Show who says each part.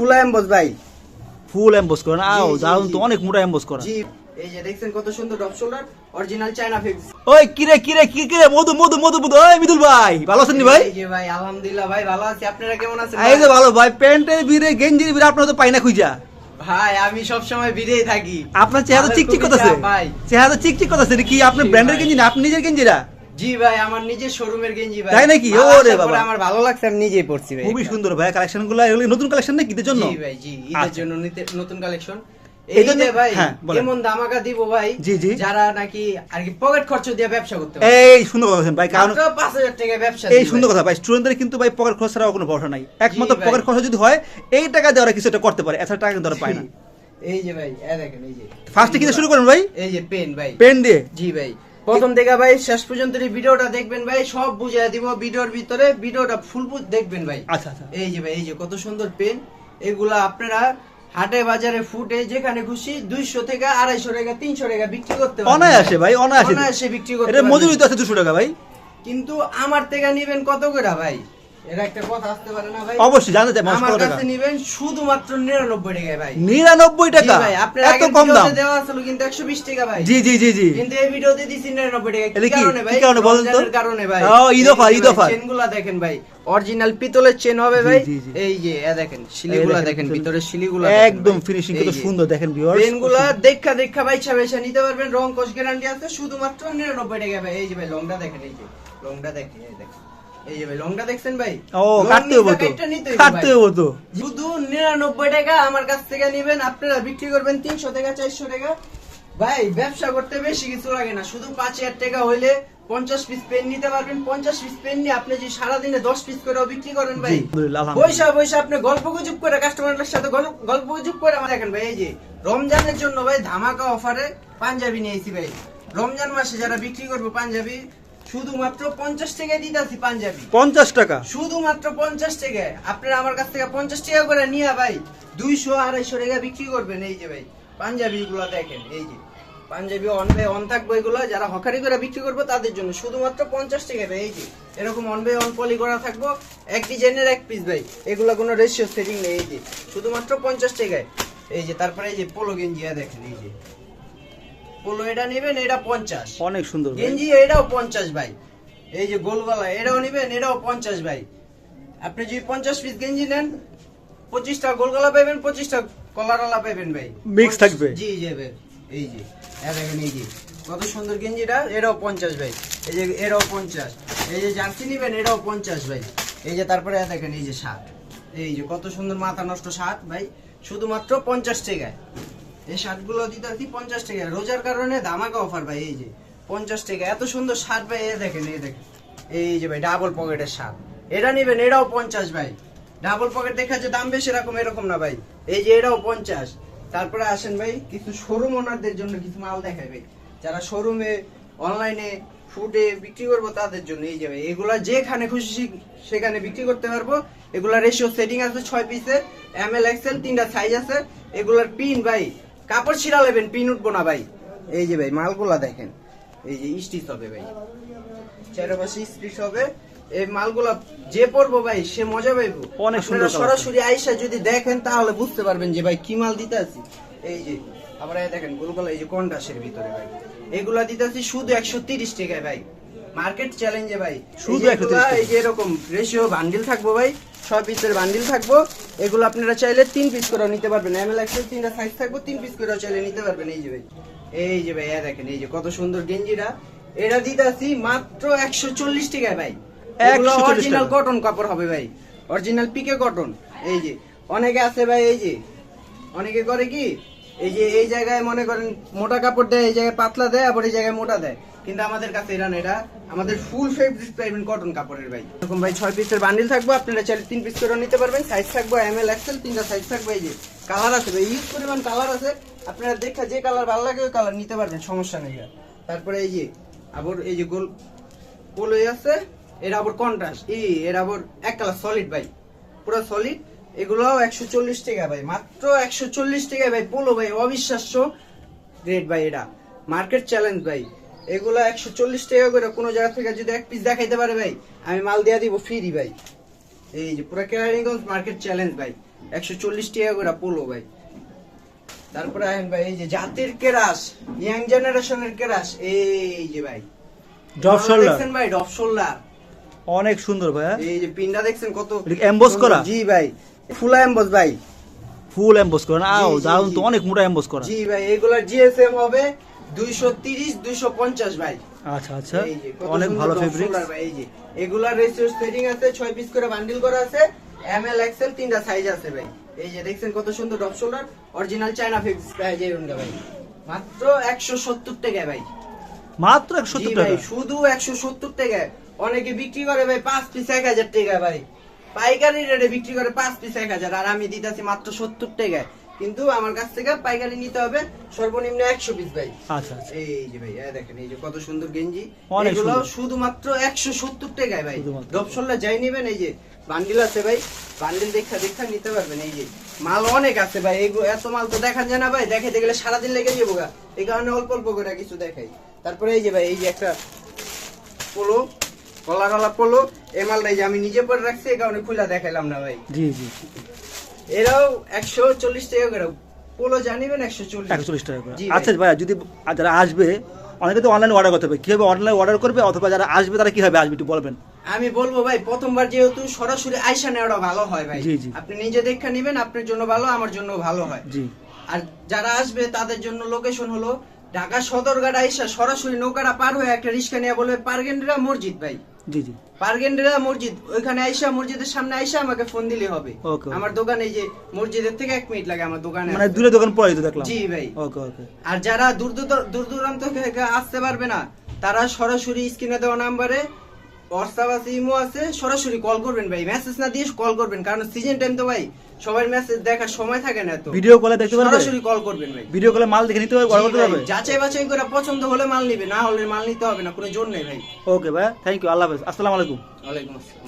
Speaker 1: ফুল emboss ভাই।
Speaker 2: ফুল emboss করা আও
Speaker 1: জি, জি,
Speaker 2: দারুণ তো অনেক মোটা এমবোস করা।
Speaker 1: জি এই যে দেখছেন কত সুন্দর drop shoulder original China fix
Speaker 2: ওই কিরে কিরে কি কিরে মধু মধু মধু মধু ওই মিদুল ভাই ভালো আছেন ভাই?
Speaker 1: যে ভাই আলহামদুলিল্লাহ ভাই ভালো আছি। আপনারা কেমন আছেন
Speaker 2: এই যে ভালো ভাই প্যান্টের ভিড়ে গেঞ্জির ভিড়ে আপনার তো পাই না খুঁজা।
Speaker 1: ভাই আমি সব সময় ভিড়েই থাকি।
Speaker 2: আপনার চেহারা চিকচিক করতেছে।
Speaker 1: ভাই।
Speaker 2: চেহারা চিকচিক করতেছে। কি আপনার ব্র্যান্ডের গেঞ্জি না আপনি নিজের গেঞ্জিরা?
Speaker 1: জি ভাই আমার নিজের শোরুমের গেঞ্জি ভাই।
Speaker 2: তাই নাকি? ওরে বাবা।
Speaker 1: আমার ভালো লাগছে আমি নিজেই পড়ছি ভাই
Speaker 2: খুবই সুন্দর ভাই এগুলো নতুন কালেকশন নাকি ঈদের জন্য?
Speaker 1: জি ভাই জি ঈদের
Speaker 2: আচ্ছা।
Speaker 1: জন্য নতুন কালেকশন
Speaker 2: এই
Speaker 1: এই যে ভাই
Speaker 2: হ্যাঁ,
Speaker 1: দামাকা দিব ভাই
Speaker 2: জি, জি।
Speaker 1: যারা নাকি আর কি পকেট খরচ দিয়ে ব্যবসা করতে
Speaker 2: এই সুন্দর কথা ভাই কারণ
Speaker 1: 5000 টাকা ব্যবসা
Speaker 2: এই সুন্দর কথা ভাই স্টুডেন্টদের কিন্তু ভাই পকেট খরচ ছাড়া কোনো ভরসা নাই। একমাত্র পকেট খরচ যদি হয় এই টাকা দিয়ে ওরা কিছু একটা করতে পারে এছাড়া টাকা কিন্তু পায় না।
Speaker 1: এই যে ভাই এই দেখেন এই যে।
Speaker 2: ফার্স্টে কিন্তু শুরু করেন ভাই।
Speaker 1: এই যে পেন ভাই।
Speaker 2: পেন দিয়ে?
Speaker 1: জি ভাই। প্রথম দেখা ভাই শেষ পর্যন্ত এই ভিডিওটা দেখবেন ভাই সব বুঝিয়ে দিব ভিডিওর ভিতরে ভিডিওটা ফুল দেখবেন ভাই।
Speaker 2: আচ্ছা আচ্ছা।
Speaker 1: এই যে ভাই এই যে কত সুন্দর পেন এগুলা আপনারা হাটে বাজারে ফুটে যেখানে খুশি দুইশো থেকে আড়াইশো টাকা তিনশো টাকা বিক্রি করতে
Speaker 2: অনায়াসে ভাই অনায়াসে।
Speaker 1: অনায়াসে বিক্রি করতে
Speaker 2: মজুরি তো আছে দুশো টাকা ভাই।
Speaker 1: কিন্তু আমার থেকে নিবেন কত করে ভাই? ভাই।
Speaker 2: অবশ্যই জানতে চাই
Speaker 1: আমার কাছে নিবেন শুধুমাত্র নিরানব্বই টাকায় ভাই।
Speaker 2: নিরানব্বই
Speaker 1: জি
Speaker 2: টাকা? এত কম দাম?
Speaker 1: দেওয়া ছিল কিন্তু একশো বিশ টাকা ভাই।
Speaker 2: জি জি জি জি।
Speaker 1: কিন্তু এই ভিডিওতে দিছি 99 টাকা। কি
Speaker 2: কি?
Speaker 1: কারণে ভাই?
Speaker 2: কি কারণে বলেন তো?
Speaker 1: কারণে ভাই।
Speaker 2: ও, ঈদ অফার, ঈদ অফার।
Speaker 1: চেনগুলা দেখেন ভাই। অরিজিনাল পিতলের চেন হবে ভাই।
Speaker 2: জি, জি।
Speaker 1: এই যে এ দেখেন শিলিগুলা দেখেন
Speaker 2: ভিতরে-
Speaker 1: ভিতরে শিলিগুলা
Speaker 2: একদম ফিনিশিং কত সুন্দর দেখেন ভিউয়ার্স
Speaker 1: দেখা দেখা বাইছা বাইছা নিতে পারবেন। রং কোশ গ্যারান্টি আছে শুধুমাত্র 99 টাকা ভাই। এই যে ভাই লংটা দেখেন এই যে লংটা দেখেন এই দেখেন। এই যে ভাই লংটা দেখছেন ভাই?
Speaker 2: ও কাটতে
Speaker 1: নিতে
Speaker 2: তো।
Speaker 1: কাটতে নিতে হইবো
Speaker 2: কাটতে
Speaker 1: ভাই।
Speaker 2: হব তো।
Speaker 1: শুধু নিরানব্বই টাকা আমার কাছ থেকে নিবেন আপনারা বিক্রি করবেন তিনশো টাকা চারশো টাকা। ভাই ব্যবসা করতে বেশি কিছু লাগে না শুধু পাঁচ হাজার টাকা হইলে পঞ্চাশ পিস পেন নিতে পারবেন। পঞ্চাশ পিস পেন নিয়ে আপনি যে সারাদিনে দশ পিস করেও বিক্রি করেন ভাই বৈশা আপনি গল্প গুজব করে কাস্টমারের সাথে গল্প- গুজব করে আমার দেখেন ভাই এই যে রমজানের জন্য ভাই ধামাকা অফারে পাঞ্জাবি নিয়েছি ভাই। রমজান মাসে যারা বিক্রি করব পাঞ্জাবি শুধুমাত্র পঞ্চাশ টাকায় দিতেছি পাঞ্জাবি।
Speaker 2: পঞ্চাশ টাকা?
Speaker 1: শুধুমাত্র পঞ্চাশ টাকায়। আপনারা আমার কাছ থেকে পঞ্চাশ টাকা করে নিয়ে ভাই দুইশো আড়াইশো টাকা বিক্রি করবেন এই যে ভাই। পাঞ্জাবি গুলো দেখেন এই যে। পাঞ্জাবি অন বাই অন থাকবে এগুলো যারা হকারি করে বিক্রি করব তাদের জন্য। শুধুমাত্র পঞ্চাশ টাকা ভাই এই যে। এরকম অন বাই অন পলি করা থাকব। এক ডিজাইনের এক পিস ভাই। এগুলো কোনো রেশিও সেটিং নেই এই যে। শুধুমাত্র পঞ্চাশ টাকায়। এই যে তারপরে এই যে পোলো গেঞ্জিয়া দেখেন এই যে। পোলো এটা নেবেন এটা পঞ্চাশ।
Speaker 2: অনেক সুন্দর
Speaker 1: গেঞ্জি এটাও পঞ্চাশ ভাই। এই যে গোলগলা এটাও নিবেন এটাও পঞ্চাশ ভাই। আপনি যদি পঞ্চাশ পিস গেঞ্জি নেন পঁচিশটা গোলগলা পাবেন পঁচিশটা কলারওয়ালা পাবেন ভাই।
Speaker 2: Mix থাকবে।
Speaker 1: জি ভাই। এই যে দেখেন এই যে। কত সুন্দর গেঞ্জিটা এটাও পঞ্চাশ ভাই। এই যে এটাও পঞ্চাশ। এই যে জার্সি নিবেন এটাও পঞ্চাশ ভাই। এই যে তারপরে দেখেন এই যে শার্ট। এই যে কত সুন্দর মাথা নষ্ট শার্ট ভাই। শুধুমাত্র পঞ্চাশ টাকায়। এই শার্টগুলো দিতে পঞ্চাশ টাকা। রোজার কারণে ধামাকা অফার ভাই, এই যে পঞ্চাশ টাকা। এত সুন্দর শার্ট ভাই এ দেখেন, এই দেখেন। এই যে ভাই ডাবল পকেটের শার্ট। এটা নেবেন, এটাও পঞ্চাশ ভাই। ডাবল পকেট দেখা যে দাম বেশি, এরকম এরকম না ভাই। এই যে এটাও পঞ্চাশ। তারপরে আসেন ভাই, কিছু শোরুম ওনারদের জন্য কিছু মাল দেখায় ভাই। যারা শোরুমে অনলাইনে ফুডে বিক্রি করব, তাদের জন্য এই যে ভাই, এগুলা যেখানে খুশি সেখানে বিক্রি করতে পারব। এগুলা রেশিও সেটিং আছে ছয় পিসের এম এল এক্সেল তিনটা সাইজ আছে। এগুলার পিন ভাই কাপড় ছিঁড়া নেবেন পিন উঠবো না ভাই। এই যে ভাই মালগুলা দেখেন। এই যে স্টিচ হবে ভাই। চারপাশে স্টিচ হবে। এই মালগুলা যে পরবো ভাই সে মজা পাইবো।
Speaker 2: অনেক সুন্দর
Speaker 1: সরাসরি আইসা যদি দেখেন তাহলে বুঝতে পারবেন যে ভাই কি মাল দিতে আছি এই যে আবার এই দেখেন গোলগোলা এই যে কন্ডাসের ভিতরে ভাই। এগুলা দিতে আছি শুধু একশো তিরিশ টাকায় ভাই। মার্কেট চ্যালেঞ্জে ভাই।
Speaker 2: শুধু
Speaker 1: এই যে
Speaker 2: 130
Speaker 1: এগুলা,
Speaker 2: টাকা।
Speaker 1: এই যে এরকম রেশিও বান্ডিল থাকব ভাই। ছয় পিসের বান্ডিল থাকব। এগুলো আপনারা চাইলে তিন পিস করে নিতে পারবেন। এম এল এক্সেল তিনটা সাইজ থাকব তিন পিস করে চাইলে নিতে পারবেন। এই যে ভাই এই যে ভাই এ দেখেন এই যে কত সুন্দর গেঞ্জিটা। এটা দিতে আসি মাত্র একশো চল্লিশ টাকায় ভাই। এগুলো অরিজিনাল কটন কাপড় হবে ভাই। অরিজিনাল পিকে কটন এই যে অনেকে আছে ভাই এই যে অনেকে করে কি এই যে এই জায়গায় মনে করেন মোটা কাপড় দেয়, এই জায়গায় পাতলা দেয়, আবার এই জায়গায় মোটা দেয়। কিন্তু আমাদের কাছে এটা এটা আমাদের ফুল ফেব্রিক পাইবেন কটন কাপড়ের ভাই। এরকম ভাই, ছয় পিসের বান্ডিল থাকব, আপনারা চাইলে তিন পিস করে নিতে পারবেন। সাইজ থাকব এম এল এক্সেল তিনটা সাইজ থাকবে, এই যে কালার আছে ভাই ইউজ পরিমাণ কালার আছে। আপনারা দেখা যে কালার ভালো লাগে, ওই কালার নিতে পারবেন, সমস্যা নেই। তারপরে এই যে, আবার এই যে গোল গোল হয়ে আছে, এর আবার কন্ট্রাস্ট ই এর আবার এক কালার সলিড ভাই। পুরো সলিড এগুলো একশো চল্লিশ টাকা ভাই মাত্র একশো চল্লিশ টাকা ভাই পোলো ভাই অবিশ্বাস্য রেট ভাই এটা মার্কেট চ্যালেঞ্জ ভাই এগুলো একশো চল্লিশ টাকা করে কোনো জায়গা থেকে যদি এক পিস দেখাইতে পারে ভাই আমি মাল দিয়া দিব ফ্রি ভাই এই যে পুরো কেরানীগঞ্জ মার্কেট চ্যালেঞ্জ ভাই একশো চল্লিশ টাকা করে পোলো ভাই তারপরে আহেন ভাই এই যে জাতির কেরাস ইয়াং জেনারেশনের কেরাস এই যে ভাই দেখছেন ভাই ডপ শোল্ডার
Speaker 2: অনেক সুন্দর ভাই হ্যাঁ?
Speaker 1: এই যে পিনটা দেখছেন কত সুন্দর।
Speaker 2: করা?
Speaker 1: জি ভাই ফুলা এমবস ভাই।
Speaker 2: ফুল এমবোস করা না
Speaker 1: জি,
Speaker 2: আও দারুণ তো অনেক মোটা এমবোস করা
Speaker 1: জি ভাই এগুলার জিএসএম হবে দুইশো তিরিশ দুইশো পঞ্চাশ ভাই।
Speaker 2: আচ্ছা আচ্ছা। অনেক ভালো ফেব্রিক
Speaker 1: ভাই, এই যে। এগুলার রেশিও সেটিং আছে ছয় পিস করে বান্ডিল করা আছে। এম এল এক্সেল তিনটা সাইজ আছে ভাই। এই যে দেখছেন কত সুন্দর drop shoulder original China price এই রুনগা ভাই। মাত্র একশো সত্তর টাকা ভাই।
Speaker 2: মাত্র একশো
Speaker 1: জি
Speaker 2: সত্তর
Speaker 1: ভাই
Speaker 2: টাকা
Speaker 1: শুধু একশো সত্তর টাকা অনেকে বিক্রি করে ভাই পাঁচ পিস এক হাজার টাকা ভাই। পাইকারি রেটে বিক্রি করে পাঁচ পিস এক হাজার। আর আমি দিতেছি মাত্র সত্তর টাকা কিন্তু আমার কাছ থেকে পাইকারি নিতে হবে সর্বনিম্ন একশো পিস ভাই।
Speaker 2: আচ্ছা আচ্ছা।
Speaker 1: এই যে ভাই দেখেন এই যে কত সুন্দর গেঞ্জি। এগুলো শুধুমাত্র একশো সত্তর টাকায় ভাই। ডপসল্লা যাই নেবেন এই যে বান্ডিল আছে ভাই। বান্ডিল দেখা দেখা নিতে পারবেন এই যে। মাল অনেক আছে ভাই এগুলো এত মাল তো দেখা যায় না ভাই। দেখাইতে গেলে সারাদিন লেগে যাব গা। এই কারণে অল্প অল্প করে কিছু দেখাই। তারপরে এই যে ভাই এই যে একটা পোলো পোলো এই মালটা এই যে আমি নিজে পরে রাখছি এই কারণে খুলে দেখাইলাম না ভাই।
Speaker 2: জি জি।
Speaker 1: এরাও একশো চল্লিশ টাকা করে পোলো জানিবেন একশো চল্লিশ।
Speaker 2: একশো চল্লিশ টাকা করে।
Speaker 1: ভাই।
Speaker 2: আচ্ছা ভাই যদি যারা আসবে অনেকে তো অনলাইনে অর্ডার করতে হবে কীভাবে অনলাইনে অর্ডার করবে অথবা যারা আসবে তারা কীভাবে আসবে একটু বলবেন?
Speaker 1: আমি বলব ভাই প্রথমবার যেহেতু সরাসরি আইসা নেওয়াটা ভালো হয় ভাই।
Speaker 2: জি।
Speaker 1: আপনি নিজে দেখে নেবেন আপনার জন্য ভালো আমার জন্য ভালো হয়।
Speaker 2: জি।
Speaker 1: আর যারা আসবে তাদের জন্য লোকেশন হলো ঢাকা সদরঘাট আইসা সরাসরি নৌকাটা পার হয়ে একটা রিক্সা নিয়ে বলবে পারগেন্ডরা মসজিদ ভাই।
Speaker 2: জি জি।
Speaker 1: পারগেন্ডেরা মসজিদ ওইখানে আইসা মসজিদের সামনে আইসা আমাকে ফোন দিলে হবে।
Speaker 2: ওকে।
Speaker 1: আমার দোকানে এই যে মসজিদের থেকে এক মিনিট লাগে আমার দোকানে
Speaker 2: মানে দূরে দোকান পড়ে তো দেখলাম।
Speaker 1: জি ভাই।
Speaker 2: ওকে ওকে।
Speaker 1: আর যারা দূর দূর- দূর দূরান্ত থেকে আসতে পারবে না তারা সরাসরি স্ক্রিনে দেওয়া নাম্বারে হোয়াটসঅ্যাপ আছে ইমো আছে সরাসরি কল করবেন ভাই। মেসেজ না দিয়ে কল করবেন কারণ সিজন টাইম তো ভাই সবার মেসেজ দেখার সময় থাকে না তো।
Speaker 2: ভিডিও কলে দেখতে পারবেন?
Speaker 1: সরাসরি কল করবেন ভাই।
Speaker 2: ভিডিও কলে মাল দেখে নিতে পারবে অর্ডার করতে
Speaker 1: যাচাই বাছাই করে পছন্দ হলে মাল নিবে না হলে মাল নিতে হবে না কোনো জোর নেই ভাই।
Speaker 2: ওকে ভাই থ্যাংক ইউ আল্লাহ হাফেজ আসসালামু আলাইকুম।
Speaker 1: ওয়ালাইকুম আসসালাম।